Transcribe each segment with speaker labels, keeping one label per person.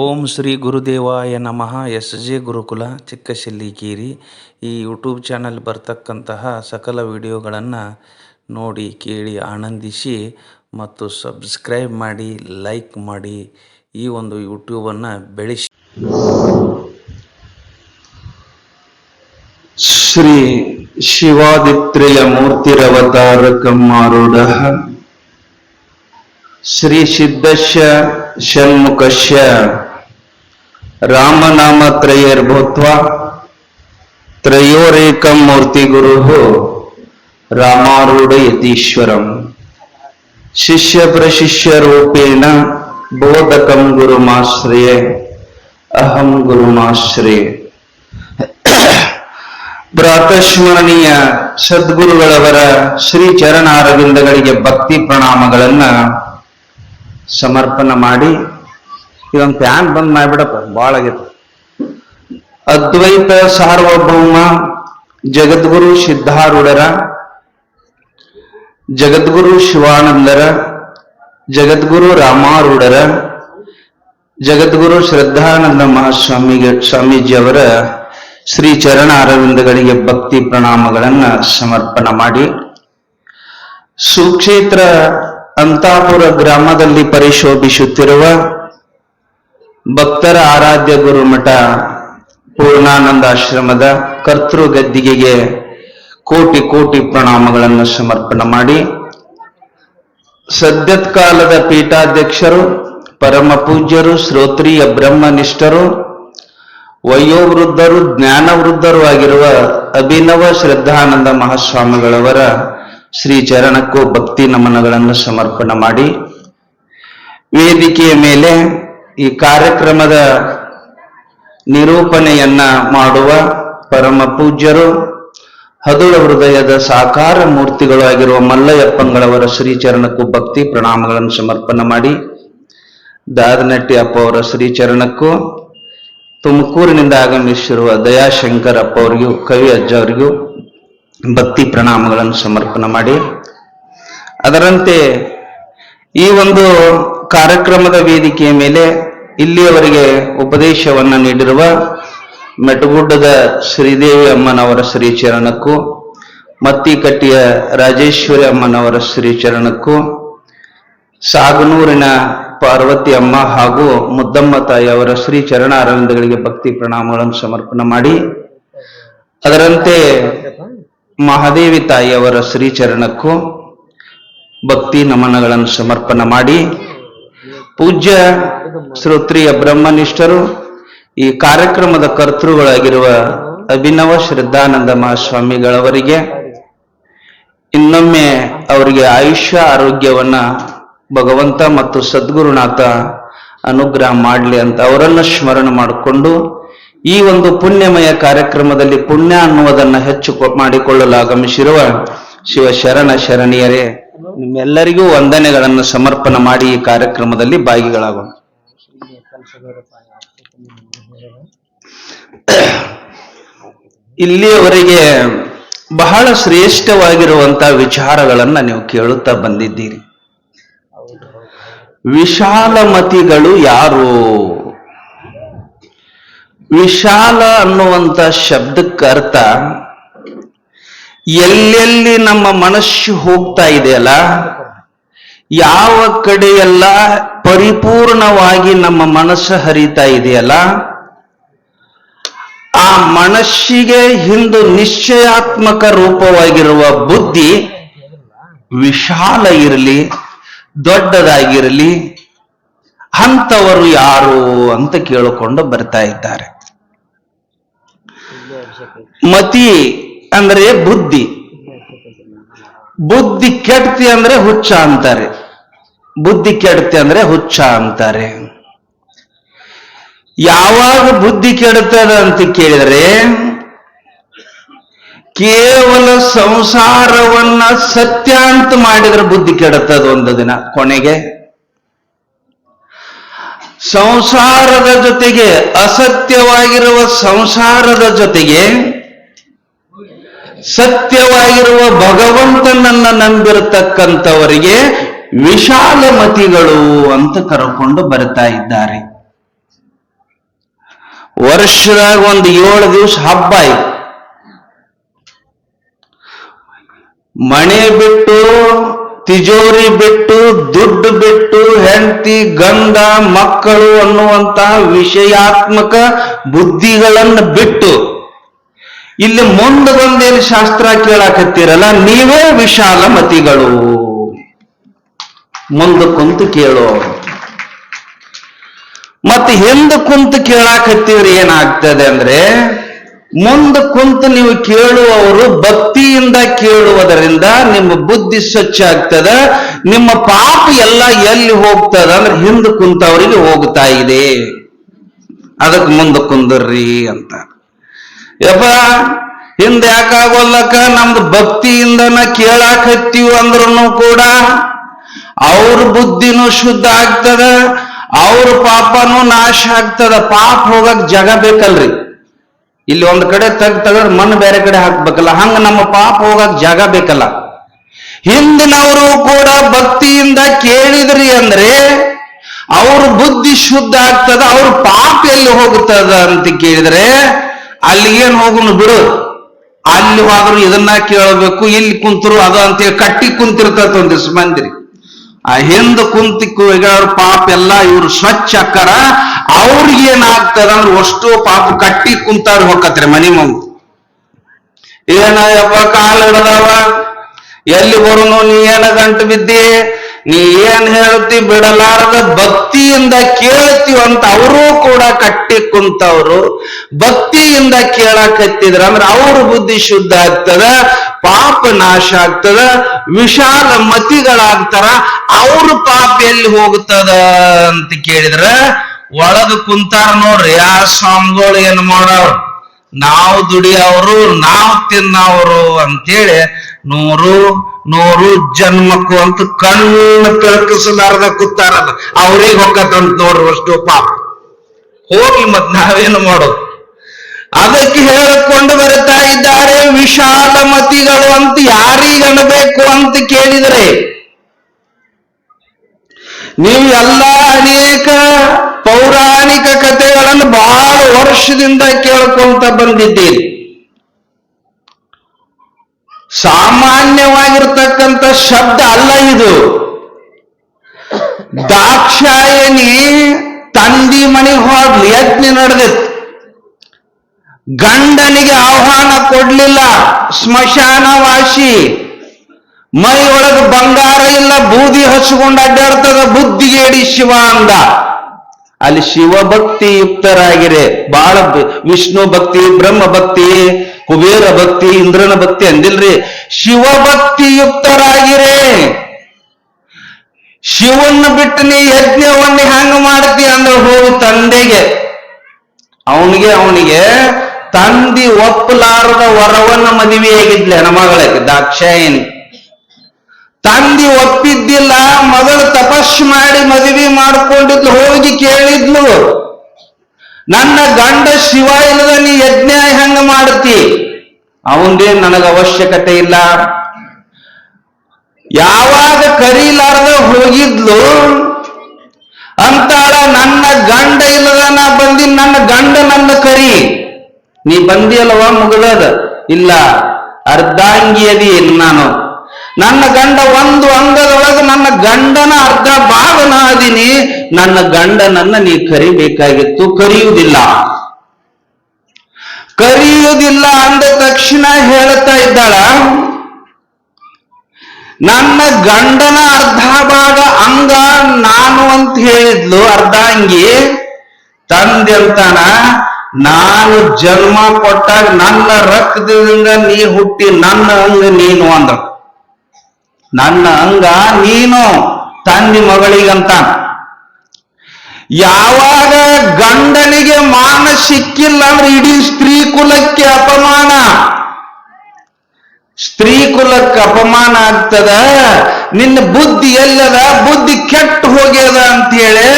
Speaker 1: ಓಂ ಶ್ರೀ ಗುರುದೇವಾಯ ನಮಃ. S J ಗುರುಕುಲ ಚಿಕ್ಕಶೆಲ್ಲಿಕೇರಿ ಈ YouTube channel ಬರ್ತಕ್ಕಂತಹ ಸಕಲ ವಿಡಿಯೋಗಳನ್ನು ನೋಡಿ, ಕೇಳಿ, ಆನಂದಿಸಿ ಮತ್ತು ಸಬ್ಸ್ಕ್ರೈಬ್ ಮಾಡಿ, ಲೈಕ್ ಮಾಡಿ ಈ ಒಂದು ಯೂಟ್ಯೂಬನ್ನು ಬೆಳೆಸಿ.
Speaker 2: ಶ್ರೀ ಶಿವಾದಿತ್ರಿಯ ಮೂರ್ತಿರವತಾರಕಂ ಆರೂಢ ಶ್ರೀ ಸಿದ್ದಶ್ಯ ಷಣ್ಮುಖಸ್ಯ ರಾಮನಾಮತ್ರಯೈರ್ಭೂತ್ವ ತ್ರಯೋರೇಕಂ ಮೂರ್ತಿಗುರುಃ ರಾಮಾರೂಢ ಯತೀಶ್ವರಂ ಶಿಷ್ಯ ಪ್ರಶಿಷ್ಯ ರೂಪೇಣ ಬೋಧಕಂ ಗುರುಮಾಶ್ರಯೇ, ಅಹಂ ಗುರುಮಾಶ್ರಯೇ. ಪ್ರಾತಸ್ಮರಣೀಯ ಸದ್ಗುರುಗಳವರ ಶ್ರೀ ಚರಣಾರವಿಂದಗಳಿಗೆ ಭಕ್ತಿ ಪ್ರಣಾಮಗಳನ್ನ ಸಮರ್ಪಣ ಮಾಡಿ ಇದೊಂದು ಫ್ಯಾನ್ ಬಂದ್ ಮಾಡಿಬಿಡಪ್ಪ ಭಾಳ ಆಗೈತೆ. ಅದ್ವೈತ ಸಾರ್ವಭೌಮ ಜಗದ್ಗುರು ಸಿದ್ಧಾರೂಢರ, ಜಗದ್ಗುರು ಶಿವಾನಂದರ, ಜಗದ್ಗುರು ರಾಮಾರೂಢರ, ಜಗದ್ಗುರು ಶ್ರದ್ಧಾನಂದ ಮಹಾಸ್ವಾಮಿಗೆ ಸ್ವಾಮೀಜಿಯವರ ಶ್ರೀ ಚರಣ ಅರವಿಂದಗಳಿಗೆ ಭಕ್ತಿ ಪ್ರಣಾಮಗಳನ್ನ ಸಮರ್ಪಣ ಮಾಡಿ. ಸುಕ್ಷೇತ್ರ ಅಂತಾಪುರ ಗ್ರಾಮದಲ್ಲಿ ಪರಿಶೋಭಿಸುತ್ತಿರುವ ಭಕ್ತರ ಆರಾಧ್ಯ ಗುರುಮಠ ಪೂರ್ಣಾನಂದ ಆಶ್ರಮದ ಕರ್ತೃ ಗದ್ದಿಗೆಗೆ ಕೋಟಿ ಕೋಟಿ ಪ್ರಣಾಮಗಳನ್ನು ಸಮರ್ಪಣೆ ಮಾಡಿ ಸದ್ಯತ್ಕಾಲದ ಪೀಠಾಧ್ಯಕ್ಷರು, ಪರಮ ಪೂಜ್ಯರು, ಶ್ರೋತ್ರಿಯ ಬ್ರಹ್ಮನಿಷ್ಠರು, ವಯೋವೃದ್ಧರು, ಜ್ಞಾನವೃದ್ಧರು ಆಗಿರುವ ಅಭಿನವ ಶ್ರದ್ಧಾನಂದ ಮಹಾಸ್ವಾಮಿಗಳವರ ಶ್ರೀ ಚರಣಕ್ಕೂ ಭಕ್ತಿ ನಮನಗಳನ್ನು ಸಮರ್ಪಣೆ ಮಾಡಿ ವೇದಿಕೆಯ ಮೇಲೆ ಈ ಕಾರ್ಯಕ್ರಮದ ನಿರೂಪಣೆಯನ್ನ ಮಾಡುವ ಪರಮ ಪೂಜ್ಯರು, ಹದುಳ ಹೃದಯದ ಸಾಕಾರ ಮೂರ್ತಿಗಳು ಆಗಿರುವ ಮಲ್ಲಯ್ಯಪ್ಪಂಗಳವರ ಶ್ರೀಚರಣಕ್ಕೂ ಭಕ್ತಿ ಪ್ರಣಾಮಗಳನ್ನು ಸಮರ್ಪಣೆ ಮಾಡಿ ದಾದನಟ್ಟಿ ಅಪ್ಪ ಅವರ ಶ್ರೀಚರಣಕ್ಕೂ, ತುಮಕೂರಿನಿಂದ ಆಗಮಿಸಿರುವ ದಯಾಶಂಕರ್ ಅಪ್ಪ ಅವರಿಗೂ ಕವಿ ಅಜ್ಜ ಅವರಿಗೂ ಭಕ್ತಿ ಪ್ರಣಾಮಗಳನ್ನು ಸಮರ್ಪಣೆ ಮಾಡಿ. ಅದರಂತೆ ಈ ಒಂದು ಕಾರ್ಯಕ್ರಮದ ವೇದಿಕೆಯ ಮೇಲೆ ಇಲ್ಲಿಯವರೆಗೆ ಉಪದೇಶವನ್ನು ನೀಡಿರುವ ಮೆಟಗುಡ್ಡದ ಶ್ರೀದೇವಿ ಅಮ್ಮನವರ ಶ್ರೀಚರಣಕ್ಕೂ, ಮತ್ತಿಕಟ್ಟಿಯ ರಾಜೇಶ್ವರಿ ಅಮ್ಮನವರ ಶ್ರೀಚರಣಕ್ಕೂ, ಸಾಗನೂರಿನ ಪಾರ್ವತಿ ಅಮ್ಮ ಹಾಗೂ ಮುದ್ದಮ್ಮ ತಾಯಿ ಅವರ ಶ್ರೀ ಚರಣ ಅರವಿಂದಗಳಿಗೆ ಭಕ್ತಿ ಪ್ರಣಾಮಗಳನ್ನು ಸಮರ್ಪಣೆ ಮಾಡಿ, ಅದರಂತೆ ಮಹಾದೇವಿ ತಾಯಿಯವರ ಶ್ರೀಚರಣಕ್ಕೂ ಭಕ್ತಿ ನಮನಗಳನ್ನು ಸಮರ್ಪಣೆ ಮಾಡಿ ಪೂಜ್ಯ ಶ್ರೋತ್ರಿಯ ಬ್ರಹ್ಮನಿಷ್ಠರು, ಈ ಕಾರ್ಯಕ್ರಮದ ಕರ್ತೃಗಳಾಗಿರುವ ಅಭಿನವ ಶ್ರದ್ಧಾನಂದ ಮಹಾಸ್ವಾಮಿಗಳವರಿಗೆ, ಇನ್ನೊಮ್ಮೆ ಅವರಿಗೆ ಆಯುಷ್ಯ ಆರೋಗ್ಯವನ್ನ ಭಗವಂತ ಮತ್ತು ಸದ್ಗುರುನಾಥ ಅನುಗ್ರಹ ಮಾಡಲಿ ಅಂತ ಅವರನ್ನು ಸ್ಮರಣೆ ಮಾಡಿಕೊಂಡು ಈ ಒಂದು ಪುಣ್ಯಮಯ ಕಾರ್ಯಕ್ರಮದಲ್ಲಿ ಪುಣ್ಯ ಅನ್ನುವುದನ್ನು ಹೆಚ್ಚು ಮಾಡಿಕೊಳ್ಳಲು ಆಗಮಿಸಿರುವ ಶಿವ ಶರಣ ಶರಣಿಯರೇ ನಿಮ್ಮೆಲ್ಲರಿಗೂ ವಂದನೆಗಳನ್ನು ಸಮರ್ಪಣೆ ಮಾಡಿ ಈ ಕಾರ್ಯಕ್ರಮದಲ್ಲಿ ಭಾಗಿಗಳಾಗೋಣ. ಇಲ್ಲಿಯವರೆಗೆ ಬಹಳ ಶ್ರೇಷ್ಠವಾಗಿರುವಂತಹ ವಿಚಾರಗಳನ್ನ ನೀವು ಕೇಳುತ್ತಾ ಬಂದಿದ್ದೀರಿ. ವಿಶಾಲಮತಿಗಳು ಯಾರು? ವಿಶಾಲ ಅನ್ನುವಂತ ಶಬ್ದಕ್ಕೆ ಅರ್ಥ ಎಲ್ಲೆಲ್ಲಿ ನಮ್ಮ ಮನಸ್ಸು ಹೋಗ್ತಾ ಇದೆಯಲ್ಲ, ಯಾವ ಕಡೆಯೆಲ್ಲ ಪರಿಪೂರ್ಣವಾಗಿ ನಮ್ಮ ಮನಸ್ಸು ಹರಿತಾ ಇದೆಯಲ್ಲ, ಆ ಮನಸ್ಸಿಗೆ ಹಿಂದೂ ನಿಶ್ಚಯಾತ್ಮಕ ರೂಪವಾಗಿರುವ ಬುದ್ಧಿ ವಿಶಾಲ ಇರಲಿ, ದೊಡ್ಡದಾಗಿರಲಿ, ಅಂಥವರು ಯಾರು ಅಂತ ಕೇಳಿಕೊಂಡು ಬರ್ತಾ ಇದ್ದಾರೆ. ಮತಿ ಅಂದ್ರೆ ಬುದ್ಧಿ. ಬುದ್ಧಿ ಕೆಡ್ತಿ ಅಂದ್ರೆ ಹುಚ್ಚ ಅಂತಾರೆ. ಬುದ್ಧಿ ಕೆಡ್ತಿ ಅಂದ್ರೆ ಹುಚ್ಚ ಅಂತಾರೆ. ಯಾವಾಗ ಬುದ್ಧಿ ಕೆಡುತ್ತದೆ ಅಂತ ಕೇಳಿದರೆ, ಕೇವಲ ಸಂಸಾರವನ್ನ ಸತ್ಯ ಅಂತ ಮಾಡಿದ್ರೆ ಬುದ್ಧಿ ಕೆಡುತ್ತದ ಒಂದು ದಿನ, ಕೊನೆಗೆ. ಸಂಸಾರದ ಜೊತೆಗೆ ಅಸತ್ಯವಾಗಿರುವ ಸಂಸಾರದ ಜೊತೆಗೆ ಸತ್ಯವಾಗಿರುವ ಭಗವಂತನನ್ನ ನಂಬಿರತಕ್ಕಂಥವರಿಗೆ ವಿಶಾಲ ಮತಿಗಳು ಅಂತ ಕರ್ಕೊಂಡು ಬರ್ತಾ ಇದ್ದಾರೆ. ವರ್ಷದಾಗ ಒಂದು ಏಳು ದಿವಸ ಹಬ್ಬ ಐತಿ ಮನೆ ಬಿಟ್ಟು, ತಿಜೋರಿ ಬಿಟ್ಟು, ದುಡ್ಡು ಬಿಟ್ಟು, ಹೆಂಡತಿ, ಗಂಡ, ಮಕ್ಕಳು ಅನ್ನುವಂತಹ ವಿಷಯಾತ್ಮಕ ಬುದ್ಧಿಗಳನ್ನು ಬಿಟ್ಟು ಇಲ್ಲಿ ಮುಂದೆ ಬಂದೇನು ಶಾಸ್ತ್ರ ಕೇಳಾಕತ್ತೀರಲ್ಲ? ನೀವೇ ವಿಶಾಲ ಮತಿಗಳು ಮುಂದೆ ಕುಂತು ಕೇಳೋ. ಮತ್ತೆ ಹಿಂದ ಕುಂತು ಕೇಳಾಕತ್ತೀವ್ರಿ ಏನಾಗ್ತದೆ ಅಂದ್ರೆ, ಮುಂದೆ ಕುಂತು ನೀವು ಕೇಳುವವರು ಭಕ್ತಿಯಿಂದ ಕೇಳುವುದರಿಂದ ನಿಮ್ಮ ಬುದ್ಧಿ ಸ್ವಚ್ಛ ಆಗ್ತದ, ನಿಮ್ಮ ಪಾಪ ಎಲ್ಲ ಎಲ್ಲಿ ಹೋಗ್ತದ ಅಂದ್ರೆ ಹಿಂದ ಕುಂತವರಿಗೆ ಹೋಗ್ತಾ ಇದೆ. ಅದಕ್ಕೆ ಮುಂದೆ ಕುಂದರ್ರಿ ಅಂತ. ಯಪ್ಪ, ಹಿಂದ ಯಾಕಾಗೋಲ್ಲಕ್ಕ ನಮ್ದು ಭಕ್ತಿಯಿಂದನ ಕೇಳಾಕತ್ತೀವಿ ಅಂದ್ರೂ ಕೂಡ ಅವ್ರ ಬುದ್ಧಿನೂ ಶುದ್ಧ ಆಗ್ತದ, ಅವ್ರ ಪಾಪನೂ ನಾಶ ಆಗ್ತದ. ಪಾಪ ಹೋಗಕ್ ಜಾಗ ಬೇಕಲ್ರಿ. ಇಲ್ಲಿ ಒಂದ್ ಕಡೆ ತಗ್ ತೆಗದ್ ಮಣ್ಣು ಬೇರೆ ಕಡೆ ಹಾಕ್ಬೇಕಲ್ಲ, ಹಂಗ ನಮ್ಮ ಪಾಪ ಹೋಗಕ್ ಜಾಗ ಬೇಕಲ್ಲ. ಹಿಂದಿನವರು ಕೂಡ ಭಕ್ತಿಯಿಂದ ಕೇಳಿದ್ರಿ ಅಂದ್ರೆ ಅವ್ರ ಬುದ್ಧಿ ಶುದ್ಧ ಆಗ್ತದ, ಅವ್ರ ಪಾಪ ಎಲ್ಲಿ ಹೋಗ್ತದ ಅಂತ ಕೇಳಿದ್ರೆ ಅಲ್ಲಿಗೇನ್ ಹೋಗುನು ಬಿಡು. ಅಲ್ಲಿ ಹೋದ್ರು ಇದನ್ನ ಕೇಳಬೇಕು, ಇಲ್ಲಿ ಕುಂತರು ಅದು ಅಂತೇಳಿ ಕಟ್ಟಿ ಕುಂತಿರ್ತದ ಒಂದಿವ್ಸ ಮಂದಿರಿ. ಆ ಹಿಂದ ಕುಂತಿ ಪಾಪ ಎಲ್ಲ ಇವ್ರು ಸ್ವಚ್ಛ ಅಕ್ಕರ. ಅವ್ರಿಗೆ ಏನಾಗ್ತದ ಅಂದ್ರೆ ಅಷ್ಟು ಪಾಪ ಕಟ್ಟಿ ಕುಂತಾರ ಹೋಗತ್ರಿ ಮನಿ ಮುಂದೆ. ಏನ ಯಪ್ಪ ಕಾಲ್ ಹಿಡದವ? ಎಲ್ಲಿ ಬರುನು ನೀ ಏನ ಗಂಟು ಬಿದ್ದಿ? ನೀ ಏನ್ ಹೇಳ್ತಿ ಬಿಡಲಾರದ ಭಕ್ತಿಯಿಂದ ಕೇಳ್ತೀವಂತ ಅವರು ಕೂಡ ಕಟ್ಟಿ ಕುಂತವ್ರು. ಭಕ್ತಿಯಿಂದ ಕೇಳಕತ್ತಿದ್ರ ಅಂದ್ರೆ ಅವ್ರ ಬುದ್ಧಿ ಶುದ್ಧ ಆಗ್ತದ, ಪಾಪ ನಾಶ ಆಗ್ತದ, ವಿಶಾಲ ಮತಿಗಳಾಗ್ತಾರ, ಅವ್ರ ಪಾಪ ಎಲ್ಲಿ ಹೋಗ್ತದ ಅಂತ ಕೇಳಿದ್ರ, ಒಳಗ ಕುಂತಾರ ನೋಡ್ರಿ ಆ ಸ್ವಾಮಿಗಳು ಏನ್ ಮಾಡವ್ರು ನಾವು ದುಡಿಯವರು, ನಾವು ತಿನ್ನವರು ಅಂತೇಳಿ ನೂರು ನೂರು ಜನ್ಮಕ್ಕೂ ಅಂತ ಕಣ್ಣು ಬೆಳಕಿಸಲಾರದ ಕೂತಾರಲ್ಲ. ಅವ್ರಿಗೆ ಹೋಗತ್ತಂತ ನೋಡ್ರಿ ಅಷ್ಟು ಪಾಪ. ಹೋಗಿ ಮತ್ ನಾವೇನು ಮಾಡೋದು? ಅದಕ್ಕೆ ಹೇಳಿಕೊಂಡು ಬರುತ್ತಾ ಇದ್ದಾರೆ ವಿಶಾಲ ಮತಿಗಳು ಅಂತ ಯಾರಿಗೆ ಅನ್ಬೇಕು ಅಂತ ಕೇಳಿದರೆ, ನೀವು ಎಲ್ಲ ಅನೇಕ ಪೌರಾಣಿಕ ಕಥೆಗಳನ್ನು ಬಹಳ ವರ್ಷದಿಂದ ಕೇಳ್ಕೊಂತ ಬಂದಿದ್ದೀರಿ. ಸಾಮಾನ್ಯವಾಗಿರ್ತಕ್ಕಂಥ ಶಬ್ದ ಅಲ್ಲ ಇದು. ದಾಕ್ಷಾಯಣಿ ತಂದಿ ಮಣಿ ಹೋಗ್ಲಿ ಯಜ್ಞ ನಡೆದಿತ್ತು. ಗಂಡನಿಗೆ ಆಹ್ವಾನ ಕೊಡ್ಲಿಲ್ಲ ಸ್ಮಶಾನವಾಸಿ ಮೈ ಒಳಗೆ ಬಂಗಾರ ಇಲ್ಲ, ಬೂದಿ ಹಚ್ಚಿಕೊಂಡು ಅಡ್ಡಾಡ್ತದ, ಬುದ್ಧಿಗೇಡಿ ಶಿವ ಅಂದ. ಅಲ್ಲಿ ಶಿವಭಕ್ತಿ ಯುಕ್ತರಾಗಿರೆ ಬಹಳ ವಿಷ್ಣು ಭಕ್ತಿ, ಬ್ರಹ್ಮ ಭಕ್ತಿ ಕುಬೇರ ಭಕ್ತಿ, ಇಂದ್ರನ ಭಕ್ತಿ ಅಂದಿಲ್ರಿ. ಶಿವ ಭಕ್ತಿ ಯುಕ್ತರಾಗಿರೆ ಶಿವನ್ನ ಬಿಟ್ಟು ನೀ ಯಜ್ಞವನ್ನ ಹೆಂಗ ಮಾಡ್ತಿ ಅಂದ್ರೆ ಹೋಗು ತಂದೆಗೆ. ಅವನಿಗೆ ಅವನಿಗೆ ತಂದಿ ಒಪ್ಪಲಾರದ ವರವನ್ನ ಮದುವೆಯಾಗಿದ್ಲೆ ಹೆಣ್ಮಗಳಿಗೆ ದಾಕ್ಷಾಯಿನಿ ತಂದಿ ಒಪ್ಪಿದ್ದಿಲ್ಲ, ಮಗಳು ತಪಸ್ ಮಾಡಿ ಮದುವೆ ಮಾಡ್ಕೊಂಡಿದ್ಲು, ಹೋಗಿ ಕೇಳಿದ್ಲು. ನನ್ನ ಗಂಡ ಶಿವ ಇಲ್ಲದ ನೀ ಯಜ್ಞ ಹೆಂಗ ಮಾಡ್ತಿ ಅವಂದೇನ್ ನನಗ ಅವಶ್ಯಕತೆ ಇಲ್ಲ. ಯಾವಾಗ ಕರೀಲಾರ್ದ ಹೋಗಿದ್ಲು, ಅಂತಾಳ ನನ್ನ ಗಂಡ ಇಲ್ಲದ ನಾ ಬಂದಿ, ನನ್ನ ಗಂಡ ನನ್ನ ಕರಿ. ನೀ ಬಂದಿಯಲ್ವಾ ಮುಗಿದದ ಇಲ್ಲ, ಅರ್ಧಾಂಗಿಯದಿ ನಾನು. ನನ್ನ ಗಂಡ ಒಂದು ಅಂಗದೊಳಗೆ ನನ್ನ ಗಂಡನ ಅರ್ಧ ಭಾಗನ ನನ್ನ ಗಂಡನನ್ನ ನೀ ಕರಿಬೇಕಾಗಿತ್ತು, ಕರೆಯುವುದಿಲ್ಲ. ಕರೆಯುವುದಿಲ್ಲ ಅಂದ ತಕ್ಷಣ ಹೇಳ್ತಾ ಇದ್ದಾಳ, ನನ್ನ ಗಂಡನ ಅರ್ಧ ಭಾಗ ಅಂಗ ನಾನು ಅಂತ ಹೇಳಿದ್ಲು, ಅರ್ಧಾಂಗಿ. ತಂದೆ ಅಂತಾನ, ನಾನು ಜನ್ಮ ಕೊಟ್ಟಾಗ ನನ್ನ ರಕ್ತದಿಂದ ನೀ ಹುಟ್ಟಿ ನನ್ನ ಅಂಗ ನೀನು ಅಂದ ನನ್ನ ಅಂಗ ನೀನು ತಂದಿ ಮಗಳಿಗಂತ. ಯಾವಾಗ ಗಂಡನಿಗೆ ಮಾನ ಸಿಕ್ಕಿಲ್ಲ ಅಂದ್ರೆ ಇಡೀ ಸ್ತ್ರೀ ಕುಲಕ್ಕೆ ಅಪಮಾನ. ಸ್ತ್ರೀ ಕುಲಕ್ಕೆ ಅಪಮಾನ ಆಗ್ತದ? ನಿನ್ನ ಬುದ್ಧಿ ಎಲ್ಲದ? ಬುದ್ಧಿ ಕೆಟ್ಟು ಹೋಗ್ಯದ ಅಂತ ಹೇಳಿ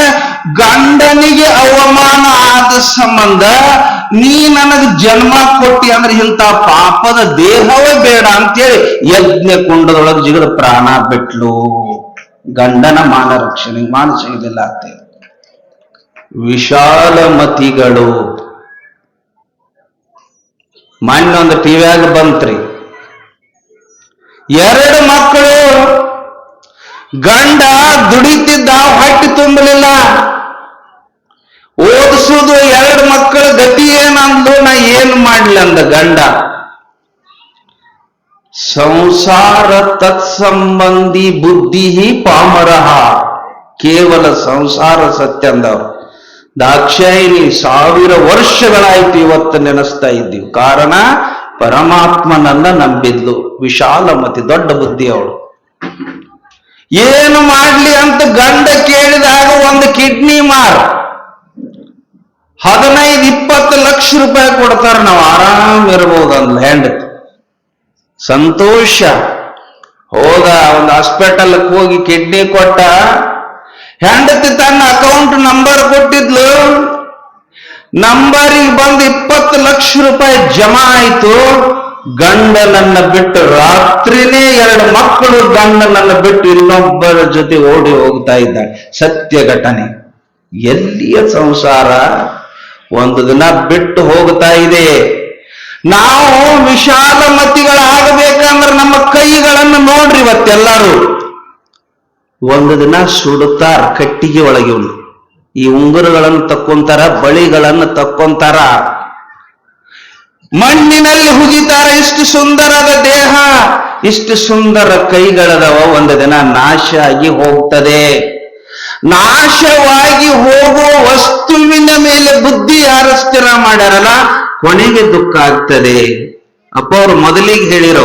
Speaker 2: ಗಂಡನಿಗೆ ಅವಮಾನ ಆದ ಸಂಬಂಧ ನೀ ನನಗೆ ಜನ್ಮ ಕೊಟ್ಟಿ ಅಂದ್ರೆ ಇಂಥ ಪಾಪದ ದೇಹವೇ ಬೇಡ ಅಂತೇಳಿ ಯಜ್ಞ ಕುಂಡದೊಳಗೆ ಜಿಗದ ಪ್ರಾಣ ಬಿಟ್ಲು. ಗಂಡನ ಮಾನ ರಕ್ಷಣೆ ಮಾನ ಸಿಗಲಿಲ್ಲ ಅಂತೇಳಿ. ವಿಶಾಲ ಮತಿಗಳು. ಒಂದು ಟಿವಿಯಾಗ ಬಂತ್ರಿ. ಎರಡು ಮಕ್ಕಳು. ಗಂಡ ದುಡಿತಿದ್ದ ಹೊಟ್ಟೆ ತುಂಬಲಿಲ್ಲ. ಓದಿಸುದು ಎರಡು ಮಕ್ಕಳ ಗತಿ ಏನಂದು ನಾ ಏನ್ ಮಾಡ್ಲಿ ಅಂದ ಗಂಡ. ಸಂಸಾರ ತತ್ಸಂಬಂಧಿ ಬುದ್ಧಿ ಪಾಮರಹ. ಕೇವಲ ಸಂಸಾರ ಸತ್ಯ ಅಂದವ್ರು. ದಾಕ್ಷಾಯಿನಿ ಸಾವಿರ ವರ್ಷಗಳಾಯ್ತು ಇವತ್ತು ನೆನೆಸ್ತಾ ಇದ್ದೀವಿ. ಕಾರಣ ಪರಮಾತ್ಮನನ್ನ ನಂಬಿದ್ಲು. ವಿಶಾಲ ಮತಿ ದೊಡ್ಡ ಬುದ್ಧಿ ಅವಳು. ಏನು ಮಾಡ್ಲಿ ಅಂತ ಗಂಡ ಕೇಳಿದಾಗ ಒಂದು ಕಿಡ್ನಿ ಮಾರ್. ಹದಿನೈದು, ಇಪ್ಪತ್ತು ಲಕ್ಷ ರೂಪಾಯಿ ಕೊಡ್ತಾರೆ, ನಾವು ಆರಾಮ್ ಇರ್ಬೋದು ಒಂದು ಲ್ಯಾಂಡ್ ಸಂತೋಷ. ಹೋದ ಒಂದು ಹಾಸ್ಪಿಟಲ್ ಹೋಗಿ ಕಿಡ್ನಿ ಕೊಟ್ಟ, ಹೆಂಡತಿ ತನ್ನ ಅಕೌಂಟ್ ನಂಬರ್ ಕೊಟ್ಟಿದ್ಲು. ನಂಬರಿಗೆ ಬಂದು ಇಪ್ಪತ್ತು ಲಕ್ಷ ರೂಪಾಯಿ ಜಮಾ ಆಯ್ತು. ಗಂಡನನ್ನ ಬಿಟ್ಟು ರಾತ್ರಿನೇ ಎರಡು ಮಕ್ಕಳು ಗಂಡನನ್ನ ಬಿಟ್ಟು ಇನ್ನೊಬ್ಬರ ಜೊತೆ ಓಡಿ ಹೋಗ್ತಾ ಇದ್ದಾರೆ ಸತ್ಯ ಘಟನೆ ಎಲ್ಲಿಯ ಸಂಸಾರ? ಒಂದು ದಿನ ಬಿಟ್ಟು ಹೋಗ್ತಾ ಇದೆ. ನಾವು ವಿಶಾಲ ಮತಿಗಳಾಗಬೇಕಂದ್ರೆ ನಮ್ಮ ಕೈಗಳನ್ನು ನೋಡ್ರಿ ಇವತ್ತೆಲ್ಲರೂ. ಒಂದು ದಿನ ಸುಡುತ್ತಾರ ಕಟ್ಟಿಗೆ ಒಳಗೆ ಉಂಡು ಈ ಉಂಗುರಗಳನ್ನು ತಕ್ಕೊಂತಾರ, ಬಳಿಗಳನ್ನು ತಕ್ಕೊಂತಾರ. ಮಣ್ಣಿನಲ್ಲಿ ಹುಗಿತಾರ, ಇಷ್ಟು ಸುಂದರದ ದೇಹ, ಇಷ್ಟು ಸುಂದರ ಕೈಗಳದವ ಒಂದು ದಿನ ನಾಶ ಆಗಿ ಹೋಗ್ತದೆ. ನಾಶವಾಗಿ ಹೋಗುವ ವಸ್ತುವಿನ ಮೇಲೆ ಬುದ್ಧಿ ಯಾರು ಸ್ಥಿರ ಮಾಡ್ಯಾರಲ್ಲ, ಕೊನೆಗೆ ದುಃಖ ಆಗ್ತದೆ. ಅಪ್ಪ ಅವರು ಮೊದಲಿಗೆ ಹೇಳಿರೋ,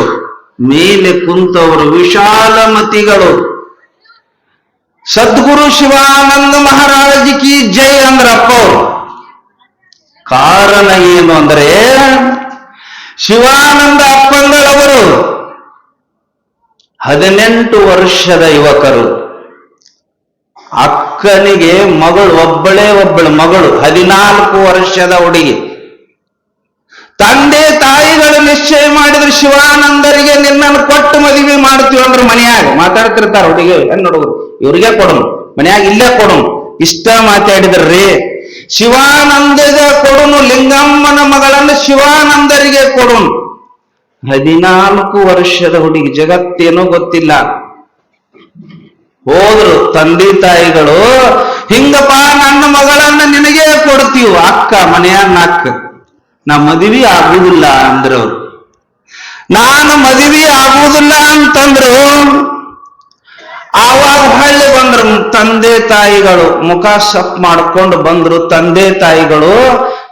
Speaker 2: ಮೇಲೆ ಕುಂತವರು ವಿಶಾಲ ಮತಿಗಳು. ಸದ್ಗುರು ಶಿವಾನಂದ ಮಹಾರಾಜ್ ಕಿ ಜೈ ಅಂದ್ರಪ್ಪ ಕಾರಣ ಏನು ಅಂದ್ರೆ, ಶಿವಾನಂದ ಅಪ್ಪಂದಳವರು ಹದಿನೆಂಟು ವರ್ಷದ ಯುವಕರು. ಅಕ್ಕನಿಗೆ ಮಗಳು, ಒಬ್ಬಳೇ ಒಬ್ಬಳು, ಮಗಳು, ಹದಿನಾಲ್ಕು ವರ್ಷದ ಹುಡುಗಿ. ತಂದೆ ತಾಯಿಗಳು ನಿಶ್ಚಯ ಮಾಡಿದ್ರು ಶಿವಾನಂದರಿಗೆ ನಿನ್ನನ್ನು ಕೊಟ್ಟು ಮದುವೆ ಮಾಡ್ತೀವಿ ಅಂದ್ರೆ ಮನೆಯಾಗ ಮಾತಾಡ್ತಿರ್ತಾರ ಹುಡುಗಿ ಹೆಣ್ಣು ಹುಡುಗರು, ಇವ್ರಿಗೆ ಕೊಡೋನು ಮನೆಯಾಗ ಇಲ್ಲೇ ಕೊಡೋನು ಇಷ್ಟ ಮಾತಾಡಿದ್ರಿ, ಶಿವಾನಂದದ ಕೊಡೋನು ಲಿಂಗಮ್ಮನ ಮಗಳನ್ನು ಶಿವಾನಂದರಿಗೆ ಕೊಡೋನು ಹದಿನಾಲ್ಕು ವರ್ಷದ ಹುಡುಗಿ, ಜಗತ್ತೇನೋ ಗೊತ್ತಿಲ್ಲ. ಹೋದ್ರು ತಂದೆ ತಾಯಿಗಳು, ಹಿಂಗಪ್ಪ, ನನ್ನ ಮಗಳನ್ನ ನಿನಗೆ ಕೊಡ್ತೀವಿ, ಅಕ್ಕ, ಮನೆಯನ್ನ ಅಕ್ಕ. ನಾ ಮದುವೆ ಆಗುವುದಿಲ್ಲ ಅಂದ್ರು. ನಾನು ಮದುವೆ ಆಗುವುದಿಲ್ಲ ಅಂತಂದ್ರು. ಆವಾಗ ಹಳ್ಳಿ ಬಂದ್ರು ತಂದೆ ತಾಯಿಗಳು, ಮುಖ ಸಪ್ ಮಾಡ್ಕೊಂಡು ಬಂದ್ರು ತಂದೆ ತಾಯಿಗಳು,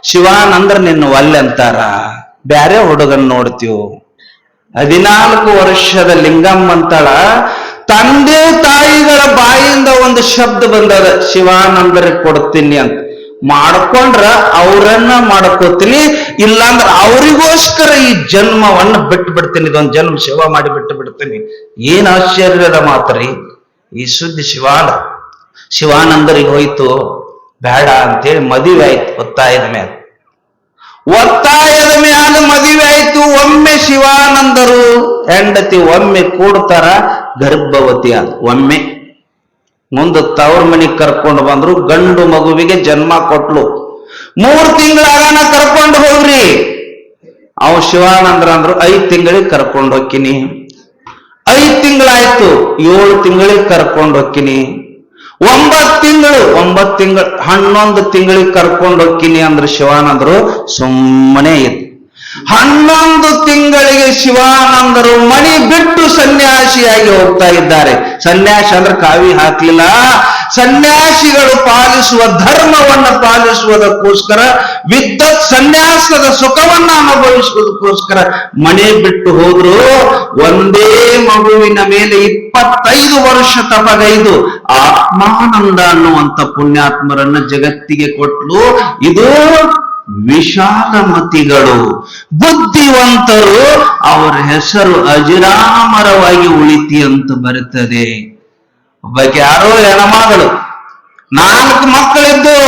Speaker 2: ಶಿವಾನಂದ್ರ, ನಿನ್ನ ಒಲ್ಲೆ ಅಂತಾರ, ಬ್ಯಾರೆ ಹುಡುಗನ್ ನೋಡ್ತೀವ್. ಹದಿನಾಲ್ಕು ವರ್ಷದ ಲಿಂಗಮ್ಮ ಅಂತಳ ತಂದೆ ತಾಯಿಗಳ ಬಾಯಿಂದ ಒಂದು ಶಬ್ದ ಬಂದದ ಶಿವಾನಂದರಿಗೆ ಕೊಡ್ತೀನಿ ಅಂತ. ಮಾಡ್ಕೊಂಡ್ರ ಅವರನ್ನ ಮಾಡ್ಕೋತೀನಿ, ಇಲ್ಲಾಂದ್ರ ಅವರಿಗೋಸ್ಕರ ಈ ಜನ್ಮವನ್ನ ಬಿಟ್ಟು ಬಿಡ್ತೀನಿ ಇದೊಂದು ಜನ್ಮ ಶಿವ ಮಾಡಿ ಬಿಟ್ಟು ಬಿಡ್ತೀನಿ ಏನ್ ಆಶ್ಚರ್ಯದ ಮಾತ್ರಿ? ಈ ಸುದ್ದಿ ಶಿವಾನ. ಶಿವಾನಂದರಿಗೆ ಹೋಯ್ತು, ಬೇಡ ಅಂತೇಳಿ ಮದುವೆ ಆಯ್ತು, ಒತ್ತಾಯದ ಮೇಲೆ ಒತ್ತಾಯದ ಮ್ಯಾಲ ಮದುವೆ ಆಯ್ತು, ಒಮ್ಮೆ ಶಿವಾನಂದರು, ಹೆಂಡತಿ ಒಮ್ಮೆ ಕೂಡ್ತಾರ, ಗರ್ಭವತಿ ಅಂತ ಒಮ್ಮೆ. ಮುಂದೆ ತವ್ರ ಮನೆಗೆ ಕರ್ಕೊಂಡು ಬಂದ್ರು ಗಂಡು ಮಗುವಿಗೆ ಜನ್ಮ ಕೊಟ್ಲು. ಮೂರ್ ತಿಂಗಳಾಗನ ಕರ್ಕೊಂಡು ಹೋಗ್ರಿ. ಅವ್ ಶಿವಾನಂದ್ರ ಅಂದ್ರು, ಐದ್ ತಿಂಗಳಿಗೆ ಕರ್ಕೊಂಡು ಹೋಗ್ತೀನಿ ಐದ್ ತಿಂಗಳಾಯ್ತು, ಏಳು ತಿಂಗಳಿಗೆ ಕರ್ಕೊಂಡು ಹೋಗ್ತೀನಿ ಒಂಬತ್ ತಿಂಗಳು ಒಂಬತ್ ತಿಂಗಳು, ಹನ್ನೊಂದು ತಿಂಗಳಿಗೆ ಕರ್ಕೊಂಡು ಹೋಗ್ತೀನಿ ಅಂದ್ರೆ ಶಿವಾನಂದ್ರು, ಸುಮ್ಮನೆ ಇತ್ತು ಹನ್ನೊಂದು ತಿಂಗಳಿಗೆ ಶಿವಾನಂದರು ಮಣಿ ಬಿಟ್ಟು ಸನ್ಯಾಸಿಯಾಗಿ ಹೋಗ್ತಾ ಇದ್ದಾರೆ. ಸನ್ಯಾಸಿ ಅಂದ್ರೆ ಕಾವಿ ಹಾಕ್ಲಿಲ್ಲ. ಸನ್ಯಾಸಿಗಳು ಪಾಲಿಸುವ ಧರ್ಮವನ್ನು ಪಾಲಿಸುವುದಕ್ಕೋಸ್ಕರ, ವಿದ್ವತ್ ಸನ್ಯಾಸದ ಸುಖವನ್ನ ಅನುಭವಿಸುವುದಕ್ಕೋಸ್ಕರ ಮನೆ ಬಿಟ್ಟು ಹೋದ್ರು. ಒಂದೇ ಮಗುವಿನ ಮೇಲೆ ಇಪ್ಪತ್ತೈದು ವರ್ಷ ತಪಗೈದು. ಆತ್ಮಾನಂದ ಅನ್ನುವಂತ ಪುಣ್ಯಾತ್ಮರನ್ನ ಜಗತ್ತಿಗೆ ಕೊಟ್ಲು. ಇದು ವಿಶಾಲಮತಿಗಳು. ಬುದ್ಧಿವಂತರು ಅವರ ಹೆಸರು ಅಜರಾಮರವಾಗಿ ಉಳಿತಿ ಅಂತ ಬರುತ್ತದೆ. ಒಬ್ಬಕ್ಕೆ ಯಾರೋ ಹೆಣಮಗಳು ನಾಲ್ಕು ಮಕ್ಕಳಿದ್ದು.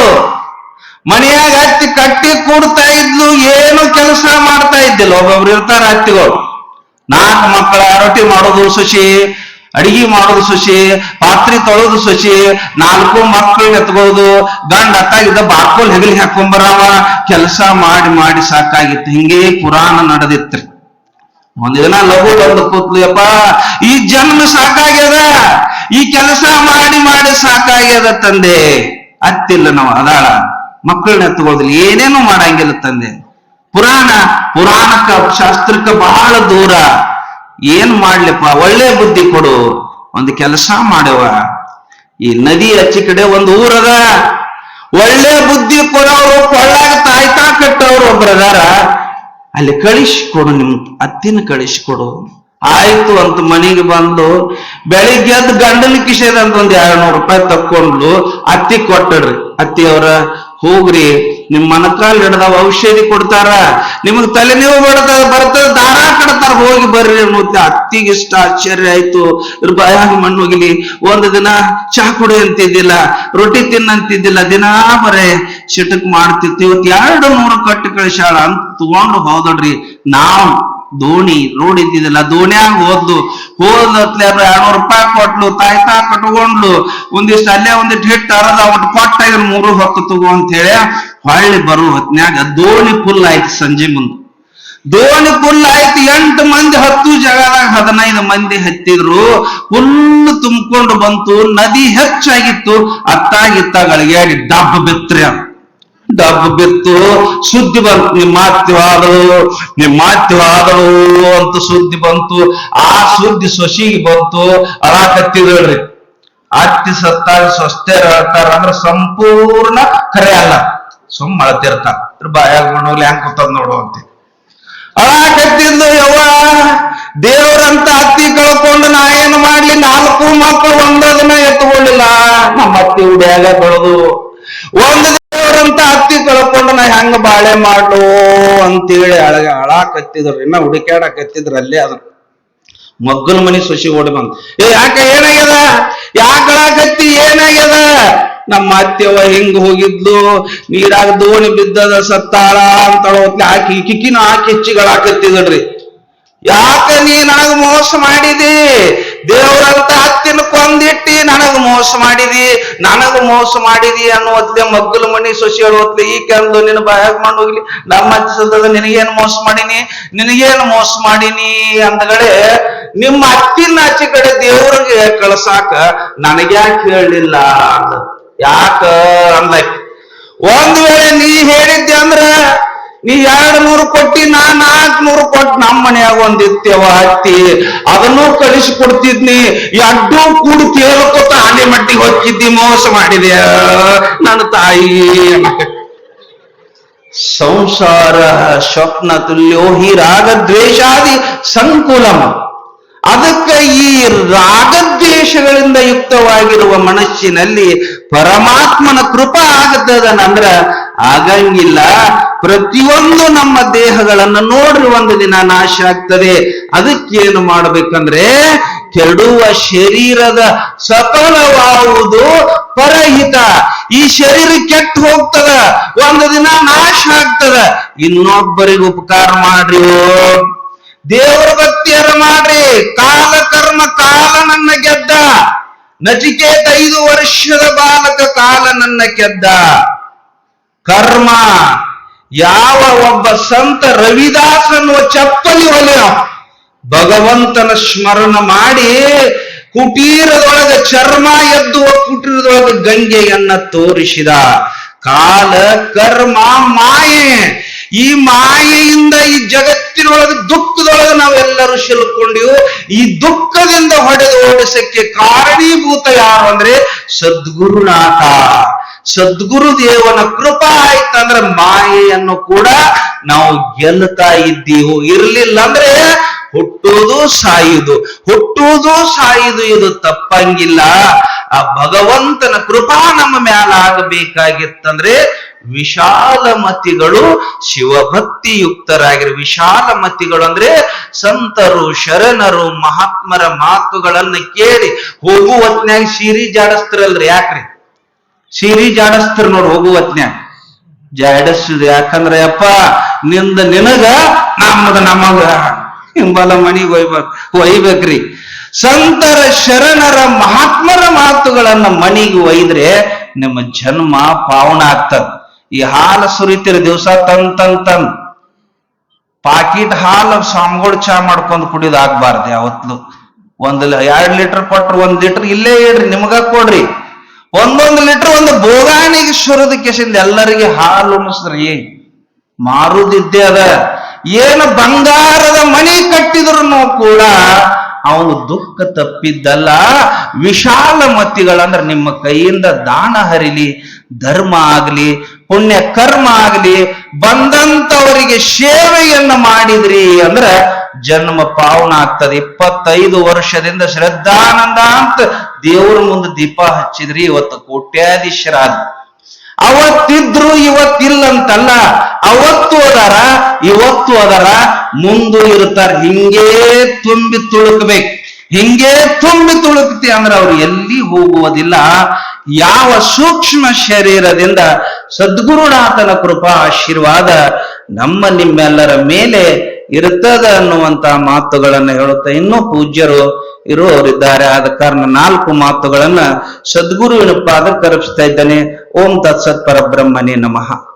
Speaker 2: ಮನೆಯಾಗ ಹತ್ತಿ ಕಟ್ಟಿ ಕೂಡ್ತಾ ಇದ್ಲು, ಏನು ಕೆಲಸ ಮಾಡ್ತಾ ಇದ್ದಿಲ್ಲ. ಒಬ್ಬೊಬ್ರು ಇರ್ತಾರ ಹತ್ತಿಗಳು ನಾಲ್ಕು ಮಕ್ಕಳ ರೊಟ್ಟಿ ಮಾಡೋದು ಸುಶಿ ಅಡಿಗೆ ಮಾಡೋದು ಸೊಸಿ, ಪಾತ್ರೆ ತೊಳೆದು ಸೊಸಿ, ನಾಲ್ಕು ಮಕ್ಕಳು ಎತ್ಕೊಳ್ಳೋದು ಗಂಡ ಅತ್ತಾಗಿದ್ದ ಬಾರ್ಕೋಲ್ ಹೆಗಲಿ ಹಾಕೊಂಬರವ, ಕೆಲಸ ಮಾಡಿ ಮಾಡಿ ಸಾಕಾಗಿತ್ತು. ಹಿಂಗೆ ಪುರಾಣ ನಡೆದಿತ್ರಿ. ಒಂದಿನ ದಿನ ಲಘು ಬಂದು ಕೂತ್ಲು, ಯಪ್ಪ, ಈ ಜನ್ಮ ಸಾಕಾಗ್ಯದ? ಈ ಕೆಲಸ ಮಾಡಿ ಮಾಡಿ ಸಾಕಾಗ್ಯದ ತಂದೆ? ಅತ್ತಿಲ್ಲ ನಾವು, ಅದಾಳ. ಮಕ್ಕಳನ್ನ ಎತ್ಕೊಳ್ಳೋದಿಲ್ಲ ಏನೇನು ಮಾಡಂಗಿಲ್ಲ ತಂದೆ. ಪುರಾಣ, ಪುರಾಣಕ್ಕ, ಶಾಸ್ತ್ರಕ್ಕ ಬಹಳ ದೂರ. ಏನ್ ಮಾಡ್ಲಿಪ್ಪ? ಒಳ್ಳೆ ಬುದ್ಧಿ ಕೊಡು. ಒಂದು ಕೆಲಸ ಮಾಡವ. ಈ ನದಿ ಅಚ್ಚಿ ಕಡೆ ಒಂದು ಊರದ. ಒಳ್ಳೆ ಬುದ್ಧಿ ಕೊಡೋರು, ಕೊಳ್ಳಾಗ ತಾಯ್ತಾ ಕಟ್ಟವ್ರು ಒಬ್ಬರದಾರ ಅಲ್ಲಿ ಕಳಿಸ್ಕೊಡು ನಿಮ್ ಅತ್ತಿನ ಕಳಿಸ್ಕೊಡು. ಆಯ್ತು ಅಂತ ಮನೆಗೆ ಬಂದು ಬೆಳಿಗ್ಗೆ ಎದ್ದು ಗಂಡನ ಅಂತ ಒಂದ್ ಎರಡ್ ನೂರು ರೂಪಾಯಿ ತಕ್ಕೊಂಡ್ಲು. ಅತ್ತಿ ಕೊಟ್ಟಡ್ರಿ ಅತ್ತಿ ಅವ್ರ ಹೋಗ್ರಿ. ನಿಮ್ ಮನಕಾಲ್ ಹಿಡ್ದಾವ ಔಷಧಿ ಕೊಡ್ತಾರ, ನಿಮಗ್ ತಲೆನೋವು ಬಡತ ಬರ್ತದ ದಾರ ಕಡತಾರ ಹೋಗಿ ಬರ್ರಿ ಅನ್ನೋದು ಅತ್ತಿಗೆ ಇಷ್ಟ ಆಶ್ಚರ್ಯ ಆಯ್ತು. ಇವ್ರ ಬಾಯಾಗ ಮಣ್ಣು ಹೋಗಿಲಿ ಒಂದು ದಿನ ಚಾ ಕುಡಿ ಅಂತಿದ್ದಿಲ್ಲ, ರೊಟ್ಟಿ ತಿನ್ನಂತಿದ್ದಿಲ್ಲ ದಿನಾ ಬರೇ ಚಿಟಕ್ ಮಾಡ್ತಿತ್ತು. ಇವತ್ತು ಎರಡು ನೂರು ಕಟ್ಟು ಕಳಿಸಾಳ ಅಂತ ತಗೊಂಡು ಹೋದಡ್ರಿ ನಾವ್ ದೋಣಿ, ರೋಡ್ ಇದ್ದಿದ್ದಿಲ್ಲ ದೋಣಿಯಾಗ ಹೋದ್ಲು. ಹೋದ್ಲತ್ಲೆ ಎರಡ್ನೂರು ರೂಪಾಯಿ ಕೊಟ್ಲು ತಾಯ್ತಾ ಕಟ್ಕೊಂಡ್ಲು ಒಂದಿಷ್ಟು ಅಲ್ಲೇ ಒಂದಿಷ್ಟು ಹಿಟ್ಟು ಅರದ ಒಟ್ಟು ಕೊಟ್ಟ ಮೂರು ಹೊತ್ತು ತಗೋ ಅಂತ ಹೇಳಿ ಹೊಳ್ಳಿ ಬರೋ ಹೊತ್ನ್ಯಾಗ ದೋಣಿ ಫುಲ್ ಆಯ್ತು ಸಂಜೆ ಮುಂದೆ. ದೋಣಿ ಫುಲ್ ಆಯ್ತು, ಎಂಟು ಮಂದಿ ಹತ್ತು ಜಾಗದಾಗ ಹದಿನೈದು ಮಂದಿ ಹತ್ತಿದ್ರು. ಫುಲ್ ತುಂಬಿಕೊಂಡು ಬಂತು, ನದಿ ಹೆಚ್ಚಾಗಿತ್ತು ಅತ್ತಾಗಿತ್ತ ಗಳಿಗೆ ಡಬ್ಬ ಬಿತ್ರಿ ಅಂತ. ಡಬ್ಬ ಬಿತ್ತು, ಸುದ್ದಿ ಬಂತು ನಿಮ್ಮ ಆತ್ಯವಾದಳು ನಿಮ್ಮ ಆತ್ಯವಾದಳು ಅಂತ ಸುದ್ದಿ ಬಂತು. ಆ ಸುದ್ದಿ ಸೊಸಿಗೆ ಬಂತು ಅಳಾಕತ್ತಿದ್ರಿ ಅತ್ತಿ ಸತ್ತಾಗ ಸ್ವಸ್ಥೆ ಹೇಳ್ತಾರ ಅಂದ್ರೆ ಸಂಪೂರ್ಣ ಕರೆ ಅಲ್ಲ. ಸುಮ್ಮ ಅಳತಿರ್ತಾರ ಬಾಯಾಗ ಮಣ್ಣಲ್ಲಿ ಹೆಂಗ್ ಕೂತದ್ ನೋಡು ಅಂತ. ಅಳಾಕತ್ತಿದ್ಲು ಯವ್ವ, ದೇವರಂತ ಅತ್ತಿ ಕಳ್ಕೊಂಡು ನಾ ಏನು ಮಾಡ್ಲಿ? ನಾಲ್ಕು ಮಕ್ಕಳು ಒಂದದನ್ನ ಎತ್ಕೊಳ್ಳಿಲ್ಲ. ನಮ್ಮ ಅತ್ತಿ ಉಡ್ಯಾಗ ಬೆಳೆದು ಒಂದು ದೇವರಂತ ಅತ್ತಿ ಕಳ್ಕೊಂಡು ನಾ ಹೆಂಗ ಬಾಳೆ ಮಾಡ್ಲು ಅಂತೇಳಿ ಅಳಗ ಅಳಾಕತ್ತಿದ್ರು. ಇನ್ನ ಹುಡುಕ್ಯಾಡಕತ್ತಿದ್ರು ಅಲ್ಲೇ ಅದ್ರ ಮಗ್ಗಲ ಮನಿ ಸೊಸಿ ಓಡಿ ಬಂದ್. ಏ, ಯಾಕ ಏನಾಗ್ಯದ? ಯಾಕ ಅಳಾಕತ್ತಿ? ಏನಾಗ್ಯದ? ನಮ್ಮ ಅತ್ತೆವ ಹಿಂಗ್ ಹೋಗಿದ್ಲು. ನೀರಾಗ ದೋಣಿ ಬಿದ್ದದ ಸತ್ತಾಳ ಅಂತ ಹಾಕಿ ಕಿಕ್ಕಿನ ಹಾಕಿ ಹೆಚ್ಚಿಗಳಾಕತ್ತಿದ್ರಿ ಯಾಕ ನನಗ ಮೋಸ ಮಾಡಿದಿ? ದೇವರಂತ ಹತ್ತಿನ ಕೊಂದಿಟ್ಟಿ, ನನಗ ಮೋಸ ಮಾಡಿದಿ, ನನಗ ಮೋಸ ಮಾಡಿದಿ ಅನ್ನುವತ್ಲೆ ಮಗ್ಗಲ ಮನಿ ಸೊಸಿ ಹೇಳುವತ್ಲೆ, ಈ ಕೆಂದು ನಿನ್ನ ಬಾಯಾಗ ಮಾಡಿ ಹೋಗ್ಲಿ, ನಮ್ಮ ಹಚ್ಚಿಸದ ನಿನಗೇನು ಮೋಸ ಮಾಡಿನಿ, ನಿನಗೇನು ಮೋಸ ಮಾಡೀನಿ ಅಂದಗಡೆ ನಿಮ್ಮ ಅತ್ತಿನ ಆಚೆ ಕಡೆ ದೇವ್ರಿಗೆ ಕಳಸಾಕ ನನಗ್ಯಾಕೆ ಹೇಳಲಿಲ್ಲ ಅಂದ ಯಾಕ ಅಂದ ಒಂದ್ ವೇಳೆ ನೀ ಹೇಳಿದ್ದೆ ಅಂದ್ರ ನೀ ಎರಡ್ ನೂರು ಕೊಟ್ಟಿ, ನಾ ನಾಲ್ಕು ನೂರು ಕೊಟ್ಟು ನಮ್ಮ ಮನ್ಯಾಗ ಒಂದಿತ್ತೇವ ಹತ್ತಿ. ಅದನ್ನು ಕಳಿಸಿ ಕೊಡ್ತಿದ್ನಿ ಎಡ್ಡು ಕೂಡಿ ತೇಲ್ಕೊತ ಆನೆ ಮಟ್ಟಿಗೆ ಹೊಕ್ಕಿದ್ದಿ ಮೋಸ ಮಾಡಿದೆ. ನನ್ನ ತಾಯಿ. ಸಂಸಾರ, ಸ್ವಪ್ನ ತುಲ್ಯೋ ಹಿ ರಾಗ ದ್ವೇಷಾದಿ ಸಂಕುಲಂ ಅದಕ್ಕೆ ಈ ರಾಗದ್ವೇಷಗಳಿಂದ ಯುಕ್ತವಾಗಿರುವ ಮನಸ್ಸಿನಲ್ಲಿ ಪರಮಾತ್ಮನ ಕೃಪಾ ಆಗತ್ತದನಂದ್ರ ಆಗಂಗಿಲ್ಲ. ಪ್ರತಿಯೊಂದು ನಮ್ಮ ದೇಹಗಳನ್ನು ನೋಡ್ರಿ ಒಂದು ದಿನ ನಾಶ ಆಗ್ತದೆ. ಅದಕ್ಕೇನು ಮಾಡ್ಬೇಕಂದ್ರೆ ಕೆಡುವ ಶರೀರದ ಸಫಲವಾಗುವುದು ಪರಹಿತ. ಈ ಶರೀರ ಕೆಟ್ಟು ಹೋಗ್ತದ, ಒಂದು ದಿನ ನಾಶ ಆಗ್ತದ. ಇನ್ನೊಬ್ಬರಿಗೆ ಉಪಕಾರ ಮಾಡ್ರಿ ದೇವರ ಭಕ್ತಿಯರ ಮಾಡ್ರಿ. ಕಾಲ ಕರ್ಮ ಕಾಲ ನನ್ನ ಗೆದ್ದ. ನಚಿಕೇತ ಐದು ವರ್ಷದ ಬಾಲಕ ಕಾಲ ನನ್ನ ಗೆದ್ದ. ಕರ್ಮ. ಯಾವ ಒಬ್ಬ ಸಂತ ರವಿದಾಸ್ ಅನ್ನುವ ಚಪ್ಪಲಿ ಹೊಲೆಯ ಭಗವಂತನ ಸ್ಮರಣ ಮಾಡಿ ಕುಟೀರದೊಳಗೆ ಚರ್ಮ ಎದ್ದುವ ಕುಟೀರದೊಳಗೆ ಗಂಗೆಯನ್ನ ತೋರಿಸಿದ. ಕಾಲ, ಕರ್ಮ, ಮಾಯೆ. ಈ ಮಾಯೆಯಿಂದ ಈ ಜಗತ್ತಿನೊಳಗೆ ದುಃಖದೊಳಗೆ ನಾವೆಲ್ಲರೂ ಸಿಲುಕೊಂಡಿವು ಈ ದುಃಖದಿಂದ ಹೊಡೆದು ಓಡಿಸಕ್ಕೆ ಕಾರಣೀಭೂತ ಯಾರು ಅಂದ್ರೆ ಸದ್ಗುರುನಾಥ. ಸದ್ಗುರು ದೇವನ ಕೃಪಾ ಆಯ್ತಂದ್ರೆ ಮಾಯೆಯನ್ನು ಕೂಡ ನಾವು ಗೆಲ್ತಾ ಇದ್ದೀವು. ಇರ್ಲಿಲ್ಲ ಅಂದ್ರೆ ಹುಟ್ಟುವುದು ಸಾಯುದು ಹುಟ್ಟುವುದು ಸಾಯುದು ಇದು ತಪ್ಪಂಗಿಲ್ಲ. ಆ ಭಗವಂತನ ಕೃಪಾ ನಮ್ಮ ಮ್ಯಾಲ ಆಗಬೇಕಾಗಿತ್ತಂದ್ರೆ ವಿಶಾಲ ಮತಿಗಳು ಶಿವಭಕ್ತಿ ಯುಕ್ತರಾಗಿರು ವಿಶಾಲ ಮತಿಗಳು ಅಂದ್ರೆ ಸಂತರು, ಶರಣರು, ಮಹಾತ್ಮರ ಮಾತುಗಳನ್ನು ಕೇಳಿ ಹೋಗುವ ಸಿರಿ ಸೀರಿ ಜಾಡಸ್ತಾರಲ್ರಿ ಯಾಕ್ರಿ? ಸೀರಿ ಜಾಡಸ್ತಿರ್ ನೋಡ್ ಹೋಗುವತ್ನ್ಯಾಗ ಜಾಡಸ್ತದ ಯಾಕಂದ್ರ ಅಪ್ಪ ನಿಂದ ನಿನಗ ನಮ್ಮದ ನಮಗ ಹಿಂಬಲ ಮನಿಗೆ ಒಯ್ಬೇಕು, ಒಯ್ಬೇಕ್ರಿ. ಸಂತರ ಶರಣರ ಮಹಾತ್ಮರ ಮಾತುಗಳನ್ನ ಮಣಿಗೆ ಒಯ್ದ್ರೆ ನಿಮ್ಮ ಜನ್ಮ ಪಾವನ ಆಗ್ತದ. ಈ ಹಾಲು ಸುರಿತಿರ ದಿವಸ ತನ್ ತನ್ ತನ್. ಪಾಕಿಟ್ ಹಾಲು ಸ್ವಾಮಿಗಳು ಚಾ ಮಾಡ್ಕೊಂಡು ಕುಡಿಯೋದು ಆಗ್ಬಾರ್ದು ಯಾವತ್ಲು. ಒಂದ್ ಎರಡ್ ಲೀಟರ್ ಕೊಟ್ರು ಒಂದ್ ಲೀಟರ್ ಇಲ್ಲೇ ಇಡ್ರಿ, ನಿಮ್ಗ ಕೊಡ್ರಿ. ಒಂದೊಂದು ಲೀಟರ್ ಒಂದು ಬೋಗಾಣಿಗೆ ಸುರದ ಕೆಸಿಂದ ಎಲ್ಲರಿಗೆ ಹಾಲು ಉಣಿಸ್ರಿ ಮಾರುದಿದ್ದೆ ಅದ. ಏನು ಬಂಗಾರದ ಮಣಿ ಕಟ್ಟಿದ್ರು ಕೂಡ ಅವನು ದುಃಖ ತಪ್ಪಿದ್ದಲ್ಲ. ವಿಶಾಲ ಮತಿಗಳಂದ್ರೆ ನಿಮ್ಮ ಕೈಯಿಂದ ದಾನ ಹರಿಲಿ, ಧರ್ಮ ಆಗಲಿ, ಪುಣ್ಯ ಕರ್ಮ ಆಗಲಿ, ಬಂದಂತವರಿಗೆ ಸೇವೆಯನ್ನ ಮಾಡಿದ್ರಿ ಅಂದ್ರೆ ಜನ್ಮ ಪಾವನ ಆಗ್ತದೆ. ಇಪ್ಪತ್ತೈದು ವರ್ಷದಿಂದ ಶ್ರದ್ಧಾನಂದ ಅಂತ ದೇವ್ರ ಮುಂದೆ ದೀಪ ಹಚ್ಚಿದ್ರಿ, ಇವತ್ತು ಕೋಟ್ಯಾಧೀಶರಾದ. ಅವತ್ತಿದ್ರು ಇವತ್ತಿಲ್ಲಂತಲ್ಲ, ಅವತ್ತು ಅದಾರ, ಇವತ್ತು ಅದಾರ ಮುಂದು ಇರ್ತಾರ ಹಿಂಗೇ ತುಂಬಿ ತುಳುಕ್ಬೇಕು. ಹಿಂಗೇ ತುಂಬಿ ತುಳುಕ್ತಿ ಅಂದ್ರೆ ಅವ್ರು ಎಲ್ಲಿ ಹೋಗುವುದಿಲ್ಲ. ಯಾವ ಸೂಕ್ಷ್ಮ ಶರೀರದಿಂದ ಸದ್ಗುರುನಾಥನ ಕೃಪಾ ಆಶೀರ್ವಾದ ನಮ್ಮ ನಿಮ್ಮೆಲ್ಲರ ಮೇಲೆ ಇರ್ತದ ಅನ್ನುವಂತ ಮಾತುಗಳನ್ನ ಹೇಳುತ್ತಾ ಇನ್ನೂ ಪೂಜ್ಯರು ಇರುವವರಿದ್ದಾರೆ. ಆದ ಕಾರಣ ನಾಲ್ಕು ಮಾತುಗಳನ್ನ ಸದ್ಗುರುವಿನ ಪಾದ ಕರಪಿಸ್ತಾ ಇದ್ದಾನೆ. ಓಂ ತತ್ಸತ್ ಪರಬ್ರಹ್ಮನೇ ನಮಃ.